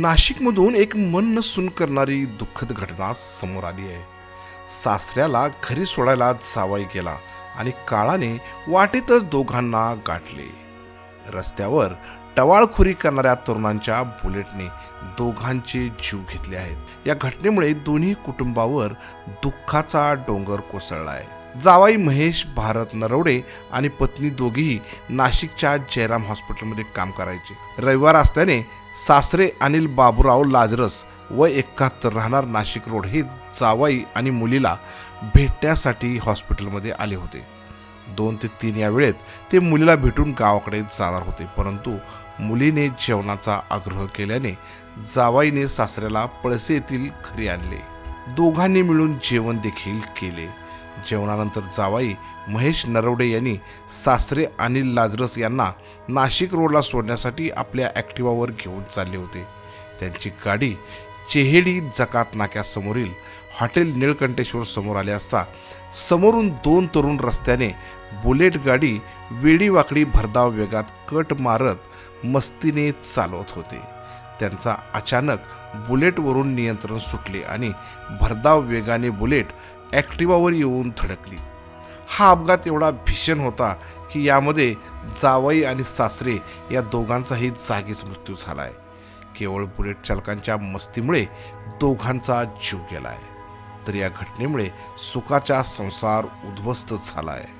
नाशिकमधून एक मन न सुन करणारी दुःखद घटना समोर आली आहे. सासऱ्याला घरी सोडायला जावाई गेला आणि काळाने वाटेतच दोघांना गाठले. रस्त्यावर टवाळखोरी करणाऱ्या तरुणांच्या बुलेटने दोघांचे जीव घेतले आहेत. या घटनेमुळे दोन्ही कुटुंबावर दुःखाचा डोंगर कोसळला आहे जावाई महेश भारत नरवडे आणि पत्नी दोघेही नाशिकच्या जयराम हॉस्पिटलमध्ये काम करायचे. रविवार असल्याने सासरे अनिल बाबूराव लाजरस व एकाहत्तर राहणार नाशिक रोड हे जावाई आणि मुलीला भेटण्यासाठी हॉस्पिटलमध्ये आले होते. दोन ते तीन या वेळेत ते मुलीला भेटून गावाकडे जाणार होते परंतु मुलीने जेवणाचा आग्रह केल्याने जावाईने सासऱ्याला पळसे येथील घरी आणले. दोघांनी मिळून जेवण देखील केले. जेवणानंतर जावाई महेश नरवडे यांनी सासरे अनिल लाजरस यांना नाशिक रोडला सोडण्यासाठी आपल्या ॲक्टिवावर घेऊन चालले होते. त्यांची गाडी चेहेडी जकात नाक्यासमोरील हॉटेल निळकंठेश्वर समोर आले असता समोरून दोन तरुण रस्त्याने बुलेट गाडी वेडीवाकडी भरधाव वेगात कट मारत मस्तीने चालवत होते. त्यांचा अचानक बुलेटवरून नियंत्रण सुटले आणि भरधाव वेगाने बुलेट ॲक्टिवावर येऊन धडकली. हा अपघात एवढा भीषण होता की यामध्ये जावई आणि सासरे या दोघांचाही जागीच मृत्यू झाला आहे केवळ बुलेट चालकांच्या मस्तीमुळे दोघांचा जीव गेला आहे तर या घटनेमुळे सुखाचा संसार उद्ध्वस्त झाला आहे